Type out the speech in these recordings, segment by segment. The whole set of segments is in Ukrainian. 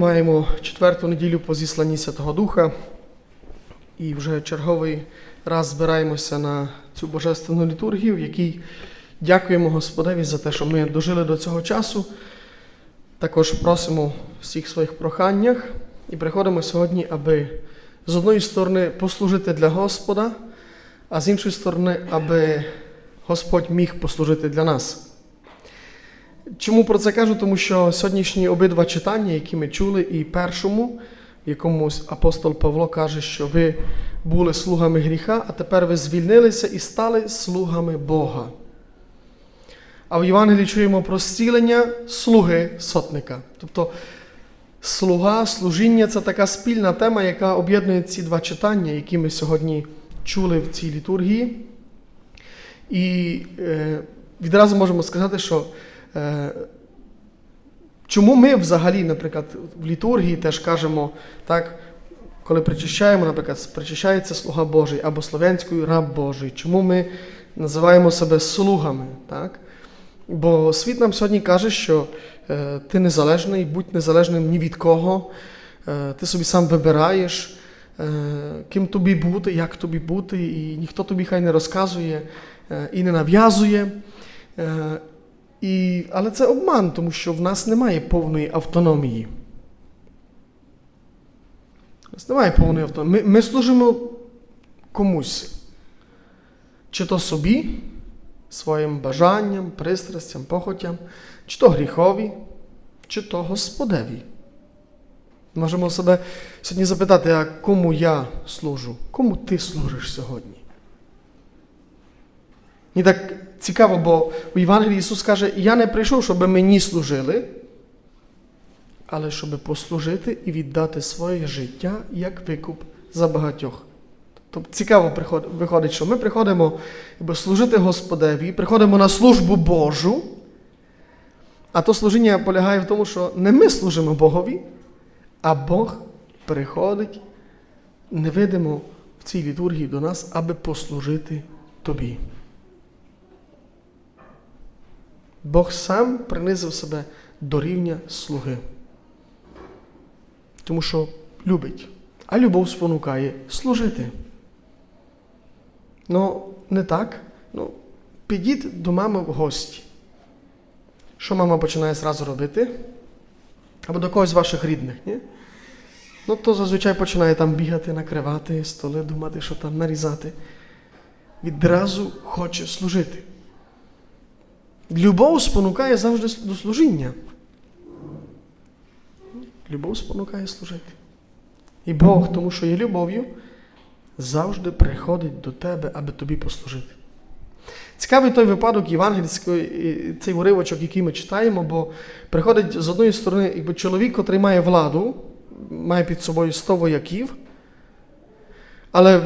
Маємо четверту неділю по зісланні Святого Духа і вже черговий раз збираємося на цю божественну літургію, в якій дякуємо Господеві за те, що ми дожили до цього часу. Також просимо всіх своїх проханнях і приходимо сьогодні, аби з одної сторони послужити для Господа, а з іншої сторони, аби Господь міг послужити для нас. Чому про це кажу? Тому що сьогоднішні обидва читання, які ми чули, і першому, якому апостол Павло каже, що ви були слугами гріха, а тепер ви звільнилися і стали слугами Бога. А в Євангелії чуємо про зцілення слуги сотника. Тобто слуга, служіння це така спільна тема, яка об'єднує ці два читання, які ми сьогодні чули в цій літургії. І е, відразу можемо сказати, що Чому ми взагалі, наприклад, в літургії теж кажемо, так, коли причащаємо, наприклад, причащається слуга Божий або слов'янською раб Божий, чому ми називаємо себе слугами? Так? Бо світ нам сьогодні каже, що е, ти незалежний, будь незалежним ні від кого, е, ти собі сам вибираєш, е, ким тобі бути, як тобі бути, і ніхто тобі хай не розказує е, і не нав'язує. І, Але це обман, тому що в нас немає повної автономії. У нас немає повної автономії. Ми, ми служимо комусь. Чи то собі, своїм бажанням, пристрастям, похотям, чи то гріхові, чи то Господеві. Можемо себе сьогодні запитати, а кому я служу? Кому ти служиш сьогодні? І так цікаво, бо у Євангелії Ісус каже, я не прийшов, щоб мені служили, але щоб послужити і віддати своє життя як викуп за багатьох. Тобто цікаво виходить, що ми приходимо якби, служити Господеві, приходимо на службу Божу, а то служіння полягає в тому, що не ми служимо Богові, а Бог приходить невидимо в цій літургії до нас, аби послужити тобі. Бог сам принизив себе до рівня слуги. Тому що любить, а любов спонукає служити. Ну, не так. Ну, Підіть до мами в гості. Що мама починає зразу робити? Або до когось з ваших рідних, ні? Ну, то зазвичай починає там бігати, накривати столи, думати, що там нарізати. Відразу хоче служити. Любов спонукає завжди до служіння. Любов спонукає служити. І Бог, тому що є любов'ю, завжди приходить до тебе, аби тобі послужити. Цікавий той випадок євангельський, цей уривочок, який ми читаємо, бо приходить з одної сторони якби чоловік, який має владу, має під собою 100 вояків, але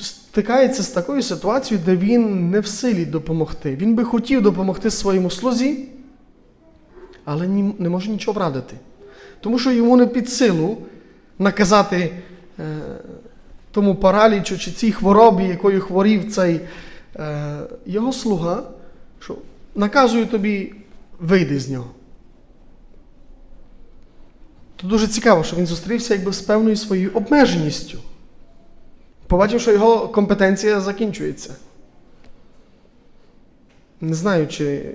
стикається з такою ситуацією, де він не в силі допомогти. Він би хотів допомогти своєму слузі, але не може нічого врадити. Тому що йому не під силу наказати е, тому паралічу чи цій хворобі, якою хворів цей е, його слуга, що наказує тобі вийди з нього. То дуже цікаво, що він зустрівся якби з певною своєю обмеженістю побачив, що його компетенція закінчується. Не знаю, чи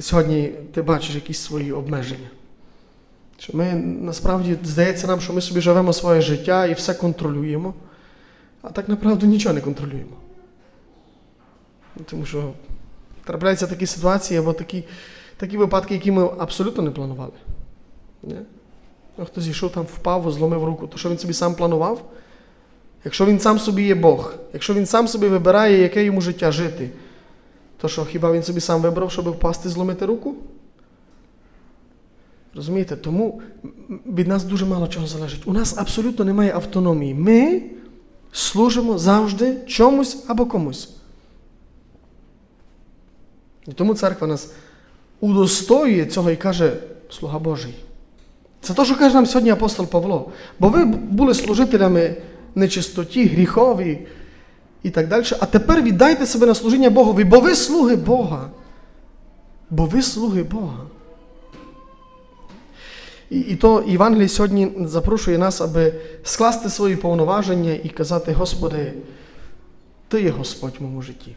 сьогодні ти бачиш якісь свої обмеження. Що Ми насправді здається нам, що ми собі живемо своє життя і все контролюємо, а так направду нічого не контролюємо. Тому що трапляються такі ситуації або такі такі випадки, які ми абсолютно не планували. Не? Хто зійшов там, впав, зломив руку, то що він собі сам планував? Якщо він сам собі є Бог, якщо він сам собі вибирає, яке йому життя жити, то що хіба він собі сам вибрав, щоб впасти зломити руку? Розумієте? Тому від нас дуже мало чого залежить. У нас абсолютно немає автономії. Ми служимо завжди чомусь або комусь. І тому церква нас удостоює цього і каже, слуга Божий. Це те, що каже нам сьогодні апостол Павло. Бо ви були служителями нечистоті, гріхові і так далі. А тепер віддайте себе на служіння Богові, бо ви слуги Бога. Бо ви слуги Бога. І, і то Євангеліє сьогодні запрошує нас, аби скласти свої повноваження і казати, Господи, Ти є Господь в моєму житті.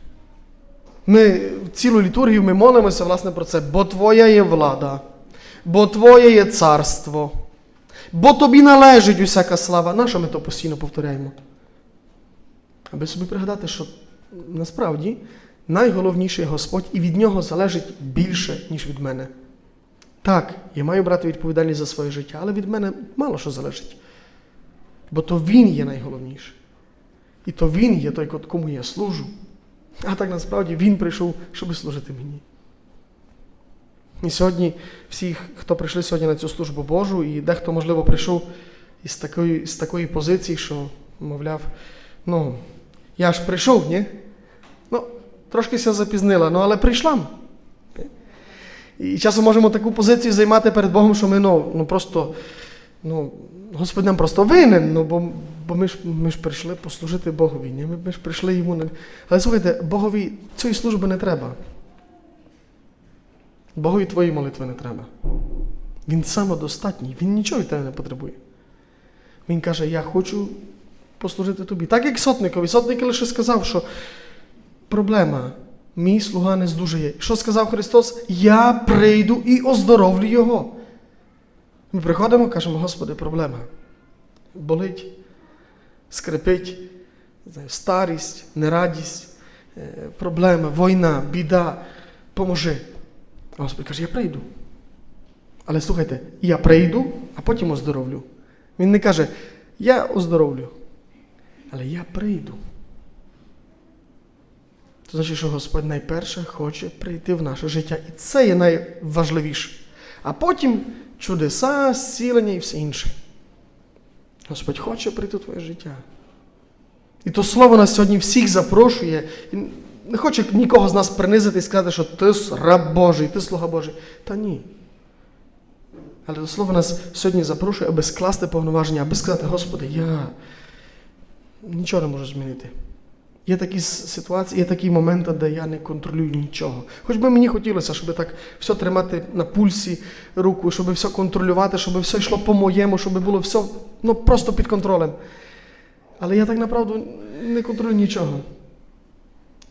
Ми цілу літургію ми молимося власне про це, бо Твоя є влада, бо Твоє є царство, бо Тобі належить усяка слава. Нащо ми то постійно повторяємо? Аби собі пригадати, що насправді найголовніший Господь, і від нього залежить більше, ніж від мене. Так, я маю брати відповідальність за своє життя, але від мене мало що залежить. Бо то Він є найголовніший. І то Він є той, кому я служу. А так насправді Він прийшов, щоб служити мені. І сьогодні всі, хто прийшли сьогодні на цю службу Божу, і дехто, можливо, прийшов із такої, з такої позиції, що, мовляв, ну, я ж прийшов, ні? Ну, трошки ся запізнила, ну, але прийшла. І часом можемо таку позицію займати перед Богом, що ми ну, ну просто, ну, Господь нам просто винен, ну, бо, бо ми, ж, ми ж прийшли послужити Богові. Ні? Ми, ж прийшли йому. Але слухайте, Богові цієї служби не треба. Богові твої молитви не треба. Він самодостатній, він нічого від тебе не потребує. Він каже: Я хочу послужити тобі. Так як сотникові. Сотник лише сказав, що проблема. Мій слуга не здужає. Що сказав Христос? Я прийду і оздоровлю його. Ми приходимо, кажемо, Господи, проблема. Болить, скрипить, старість, нерадість, е, проблема, війна, біда. Поможи. Господь каже, я прийду. Але слухайте, я прийду, а потім оздоровлю. Він не каже, я оздоровлю. Але я прийду. Це значить, що Господь найперше хоче прийти в наше життя. І це є найважливіше. А потім чудеса, зцілення і все інше. Господь хоче прийти в твоє життя. І то слово нас сьогодні всіх запрошує. Не хоче нікого з нас принизити і сказати, що ти раб Божий, ти слуга Божий. Та ні. Але то слово нас сьогодні запрошує, аби скласти повноваження, аби сказати, Господи, я нічого не можу змінити. Є такі ситуації, є такі моменти, де я не контролюю нічого. Хоч би мені хотілося, щоб так все тримати на пульсі руку, щоб все контролювати, щоб все йшло по-моєму, щоб було все ну, просто під контролем. Але я так направду не контролюю нічого.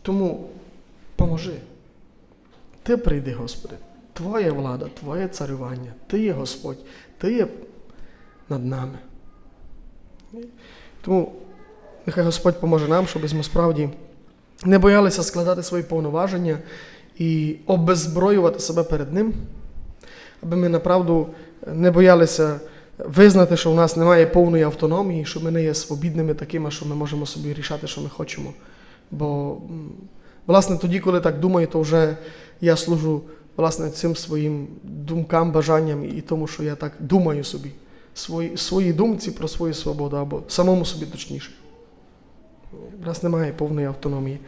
Тому поможи. Ти прийди, Господи. Твоя влада, Твоє царювання, Ти є Господь, Ти є над нами. Тому Нехай Господь поможе нам, щоб ми справді не боялися складати свої повноваження і обезброювати себе перед Ним, аби ми направду не боялися визнати, що в нас немає повної автономії, що ми не є свобідними такими, що ми можемо собі рішати, що ми хочемо. Бо, власне, тоді, коли так думаю, то вже я служу власне, цим своїм думкам, бажанням і тому, що я так думаю собі, свої, свої думці про свою свободу, або самому собі точніше. В нас немає повної автономії.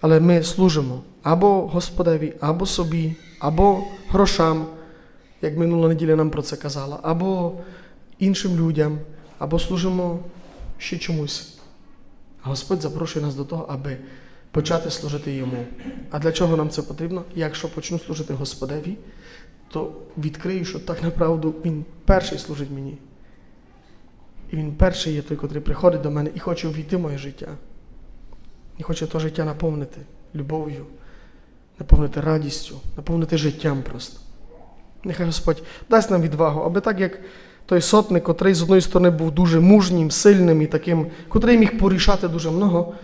Але ми служимо або Господеві, або собі, або грошам, як минула неділя нам про це казала, або іншим людям, або служимо ще чомусь. Господь запрошує нас до того, аби почати служити Йому. А для чого нам це потрібно? Якщо почну служити Господеві, то відкрию, що так направду Він перший служить мені. І він перший є той, котрий приходить до мене і хоче увійти в моє життя. І хоче то життя наповнити любов'ю, наповнити радістю, наповнити життям просто. Нехай Господь дасть нам відвагу, аби так, як той сотник, котрий з одної сторони був дуже мужнім, сильним і таким, котрий міг порішати дуже много,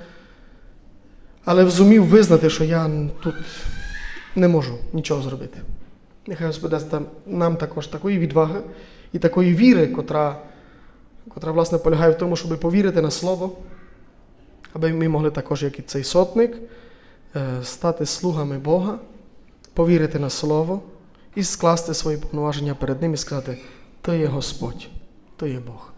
але зумів визнати, що я тут не можу нічого зробити. Нехай Господь нам також такої відваги і такої віри, котра, котра власне, полягає в тому, щоб повірити на Слово аби ми могли також, як і цей сотник, стати слугами Бога, повірити на Слово і скласти свої повноваження перед Ним і сказати, Ти є Господь, Ти є Бог.